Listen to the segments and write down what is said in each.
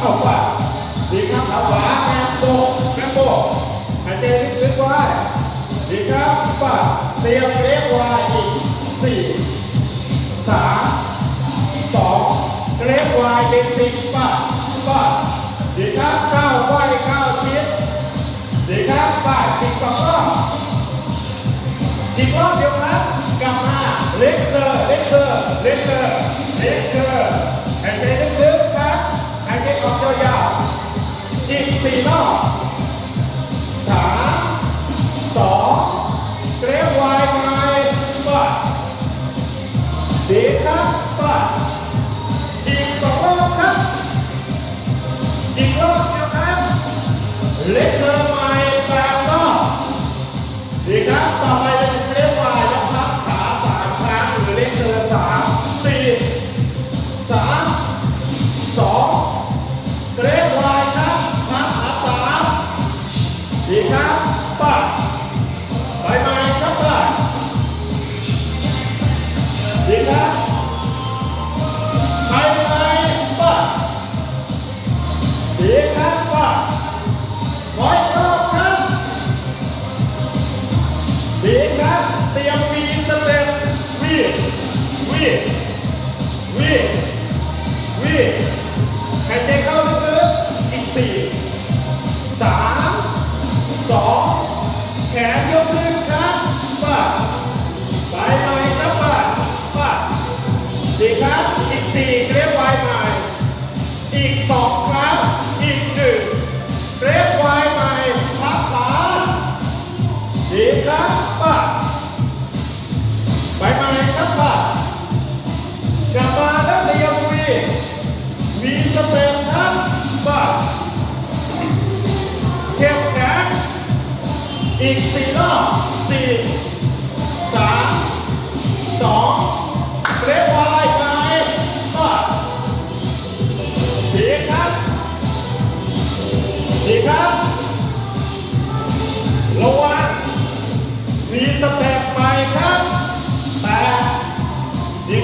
เข้าขวาดีครับขาขวาแอมโบแอมโตหายใจลึกๆไว้ดีครับปัดเตรียมเล็กวายอีกสี่สามสองเล็กวายเป็นสิบปัดปัดดีครับเก้าไหวเก้าชิดดีครับปัดอีกสองรอบสิบรอบเดียวครับกลับมาเล็กเตอร์เล็กเตอร์เล็กเตอร์เล็กเตอร์หายใจลึกๆ กองยาวๆอีกสี่รอบสามสองเรียกวายไปปัดดีครับปัดอีกสองรอบครับ อีกรอบเดียวครับเล็กเธอใหม่แปดรอบดีครับต่อไป false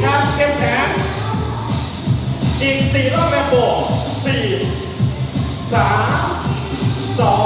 ครับเก็บแขนอีกสี่รอบแบบโบสี่สามสอง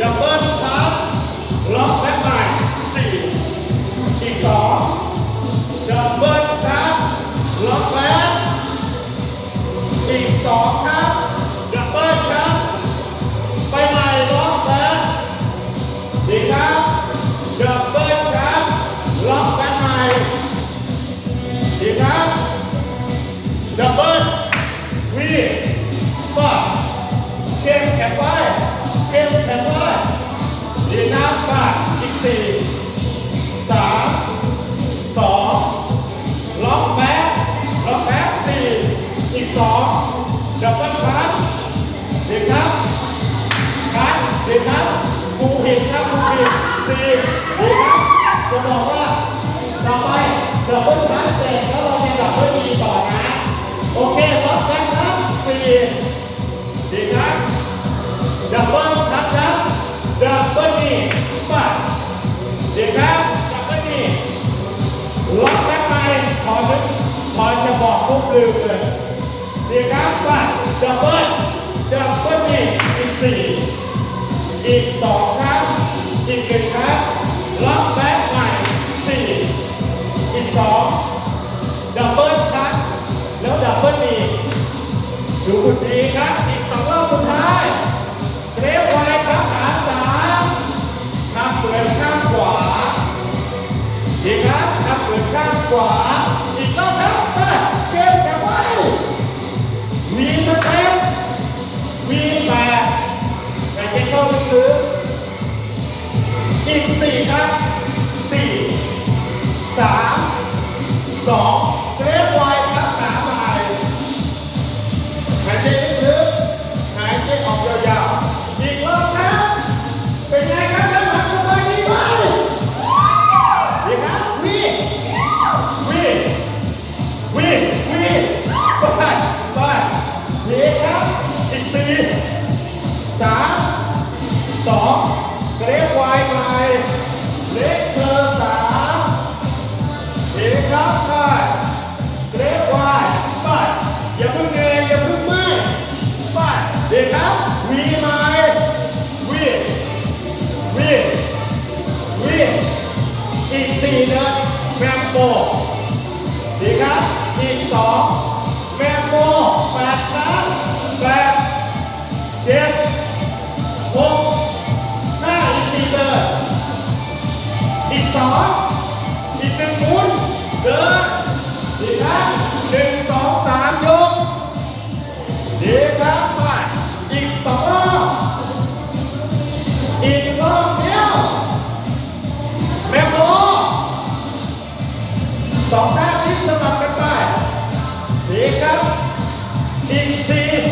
ดับเบิลครับล็อกแบ็ใหม่สี่อีกสองดับเบิลครับล็อกแบ็อีกสองครับ ดับเบิลทัชเสร็จแล้วเราจะดับเบิลดีต่อนะ โอเคล็อกแบ็คครับสี่ดีครับดับเบิ้ลทัชครับดับเบิ้ลดีไปดีครับดับเบิ้ลดีล็อกแบ็คไปพอนึกพอจะบอกปุ๊บลืมเลยดีครับไปดับเบิ้ลดับเบิ้ลดีอีกสี่อีกสองครั้งอีกหนึ่งครั้งล็อก 12 ดับเบิลคัทแล้วดับเบิลอีกดูคุณดีครับ อีกสองรอบสุดท้ายเทปไวครับขาสามทำเหมือนข้างขวา ดีครับทำเหมือนข้างขวา แมโบดีครับอีกสองแมมโบแปดครั้งแปดเจ็ดหกห้าอีกสี่เดินอีกสองอีกหนึ่งหมุนเดินดีครับหนึ่งสองสามยกดีครับไปอีกสองรอบอีกรอบ สองท่าที่สลับกันไปดีครับอีกสี่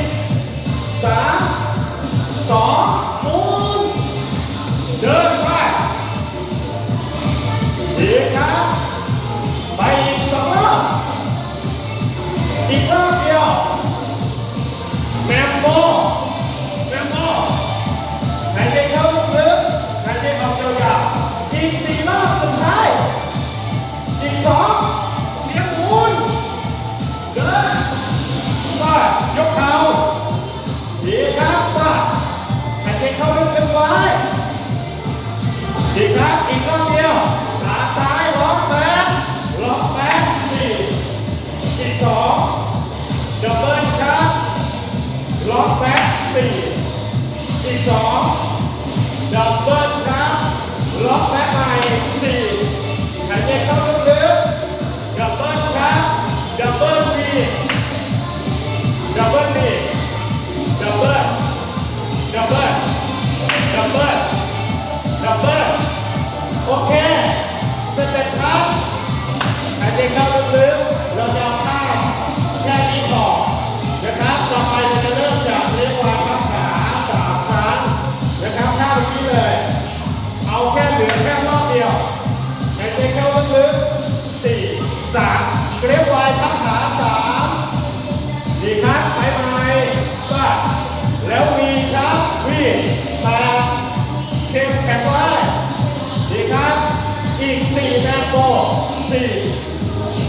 สี่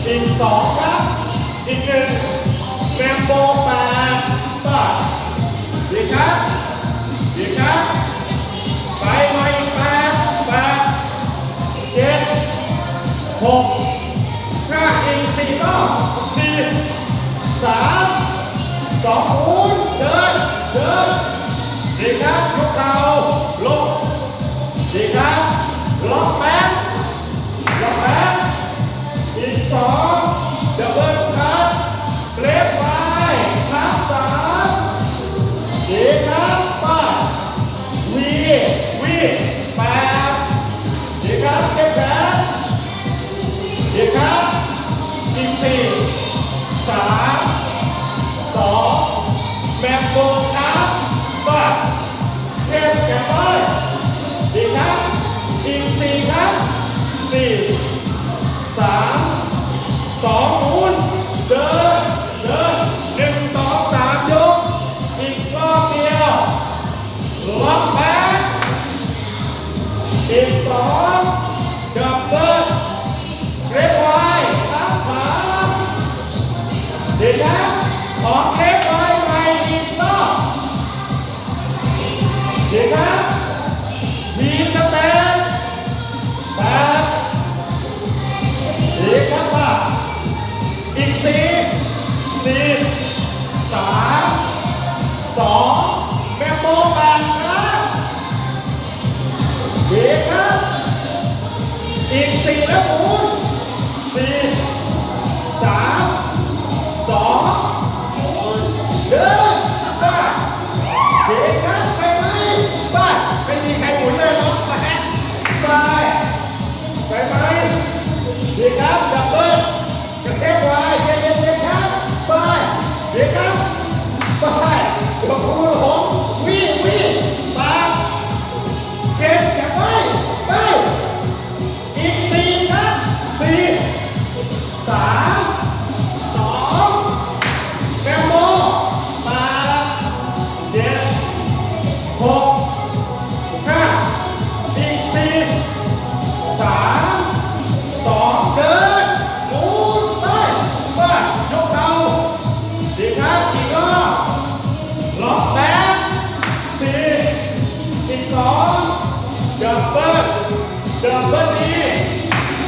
อีกสองครับ อีกหนึ่งแมมโบแปดก็ดีครับดีครับไปมาอีกแปดแปดเจ็ดหกห้าอีกสี่รอบสี่สามสองหมุนเดินเดินดีครับยกเข่าล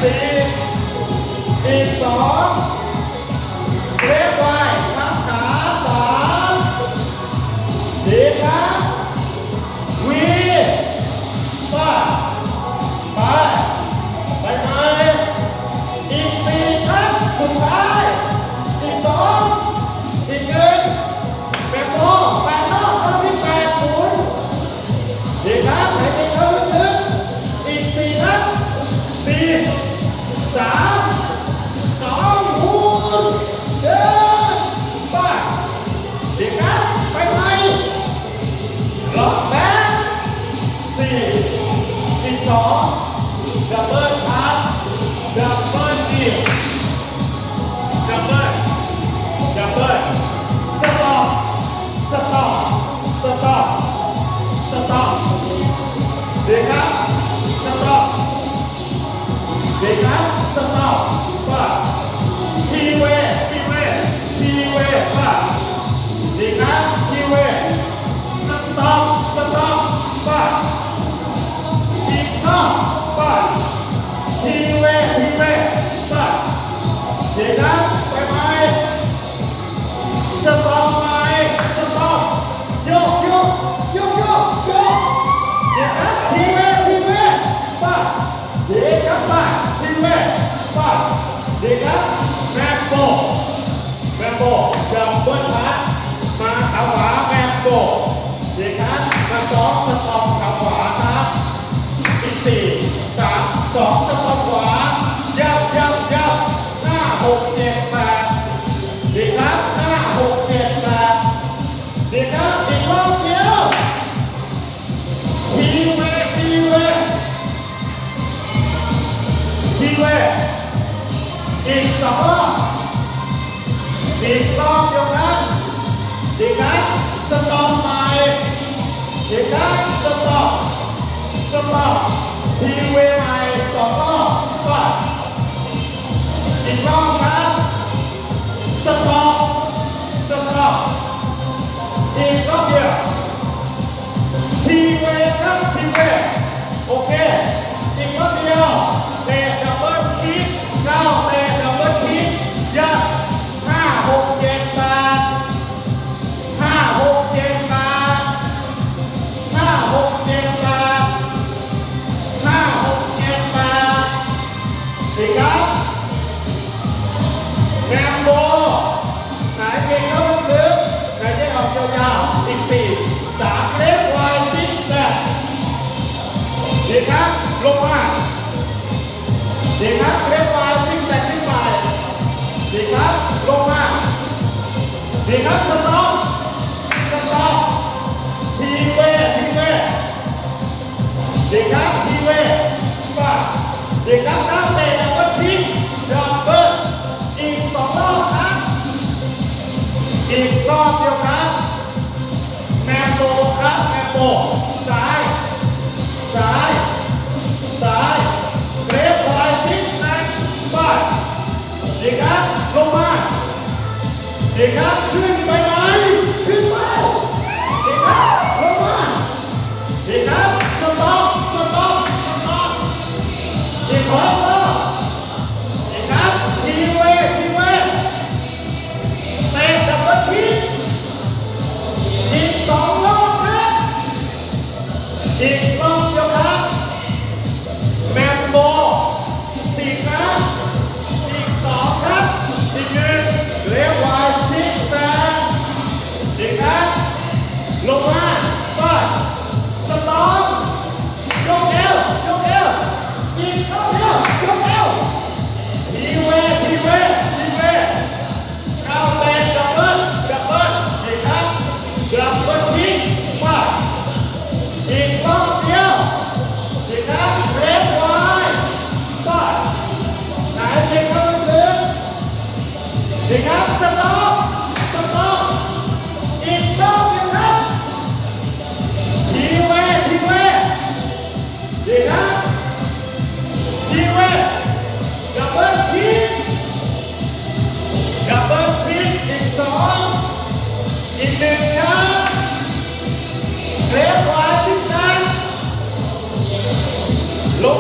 สิบสิบสอง Back, back, back. ครับแม็กโบแม็กโบจับต้นขามาขาขวาแม็กโบดีครับมาสองสตอมขาขวาครับอีกสี่สามสองสตอม สองรอบอีกรอบเดียวกันะดีนะสต็อปใหม่ดีนะสต็อปสต็อปทีเวใหม่สองรอบก็อีกรอบครับสต็อปสต็อปอีกรอบเดียวทีเวครับทีเวโอเคอีกรอบเดียว ครับสต็อปสต็อปทีเวทีเดีครับทีเวป้าดีครับน้ำเต้วก็ทิ้งดับเบิ้อีกสองรอบครับอีกรอบเดียวครับแมนโตครับแมนโต They not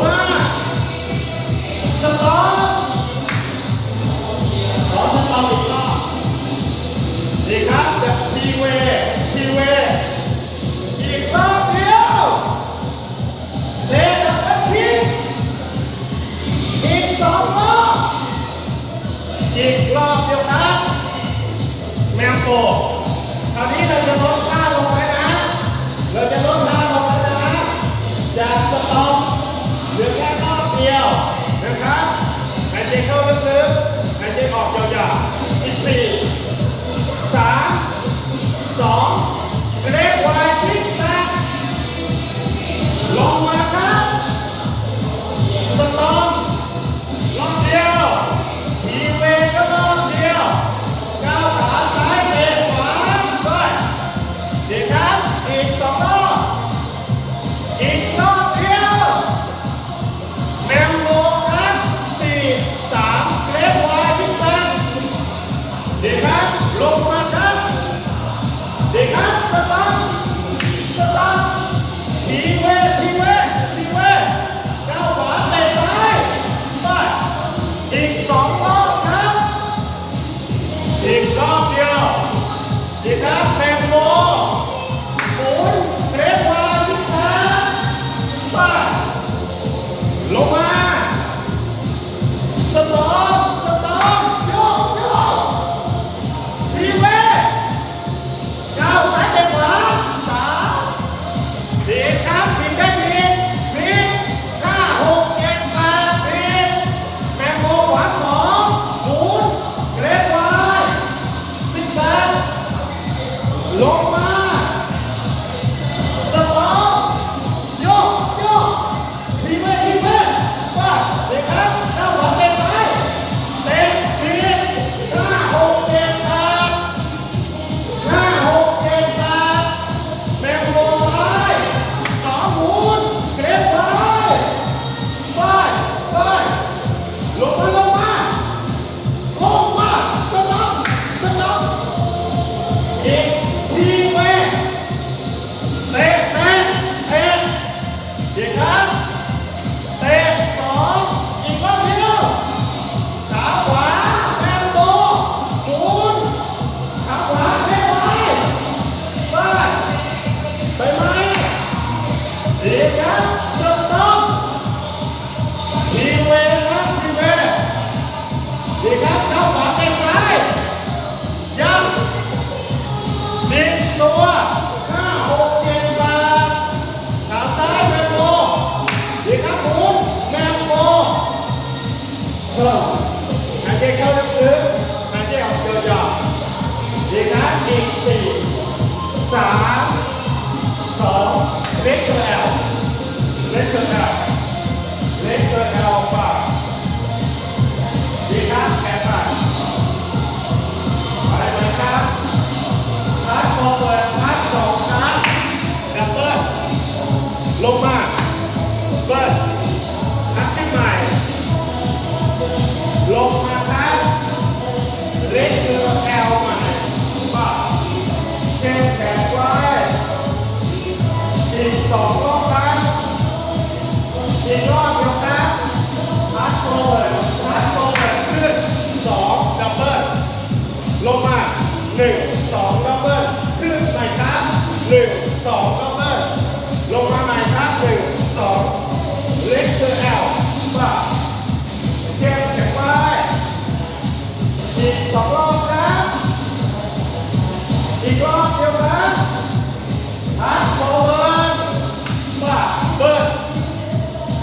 มาสต๊อปขอสต๊อปอีกรอบดีครับแบบทีเวทีเวอีกรอบเดียวเซตแล้วคิอีกสองรอบอีกรอบเดียวครับแมวโกคราวนี้เราจะลด pode olhar e se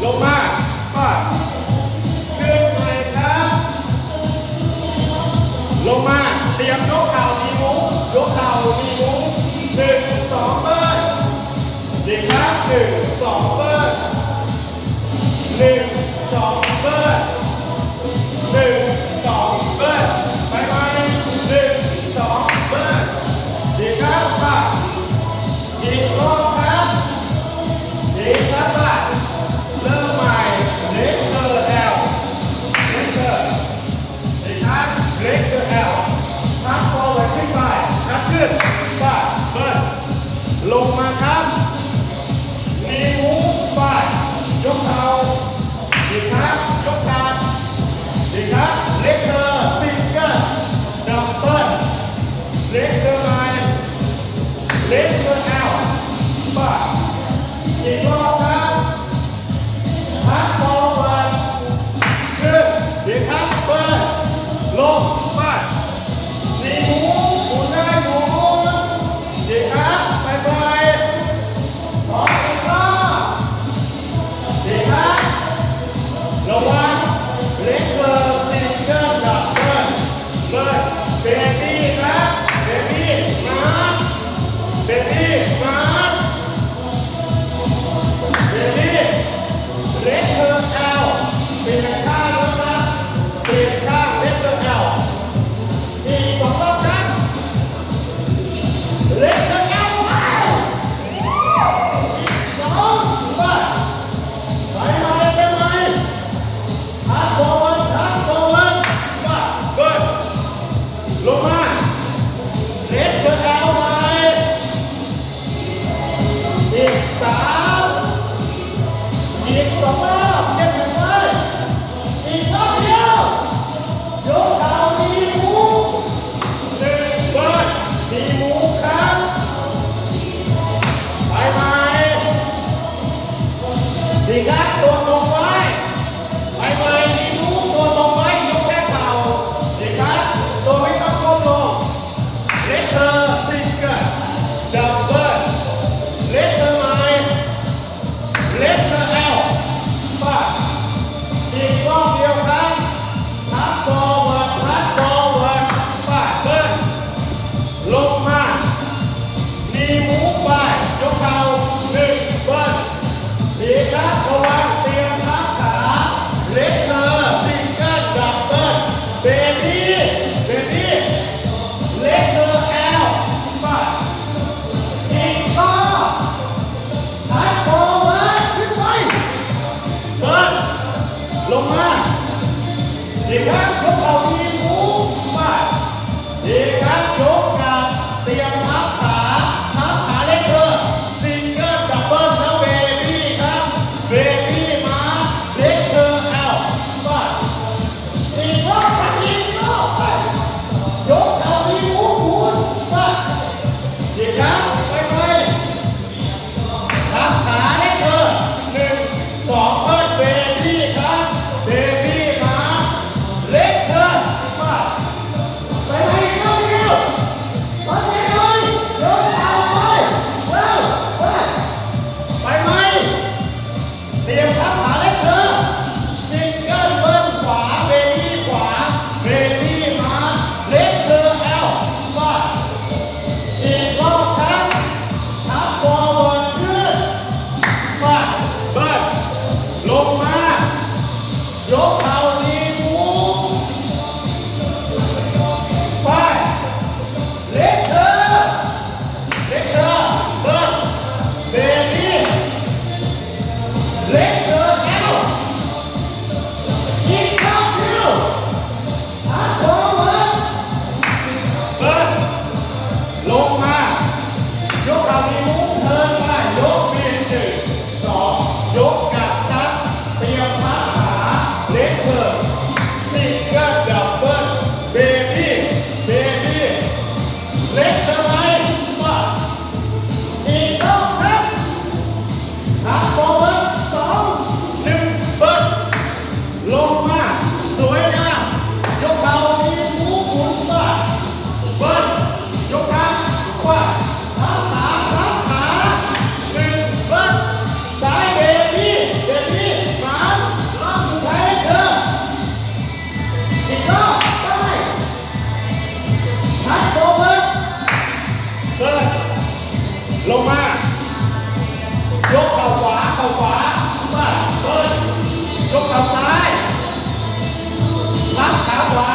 ลงมาป้าขึ้นไปครับ ลงมาเตรียมยกเข่ามีมุ้งยกเข่ามีมุ้งหนึ่งสองเบิ้ลดีครับหนึ่งสองเบิ้ลหนึ่งสองเบิ้ลหนึ่ง Now, five, six, five. เดิลงมายกเข่าขวาเข่าขวาว่เดินยกเข่าซ้ายรับขาขวา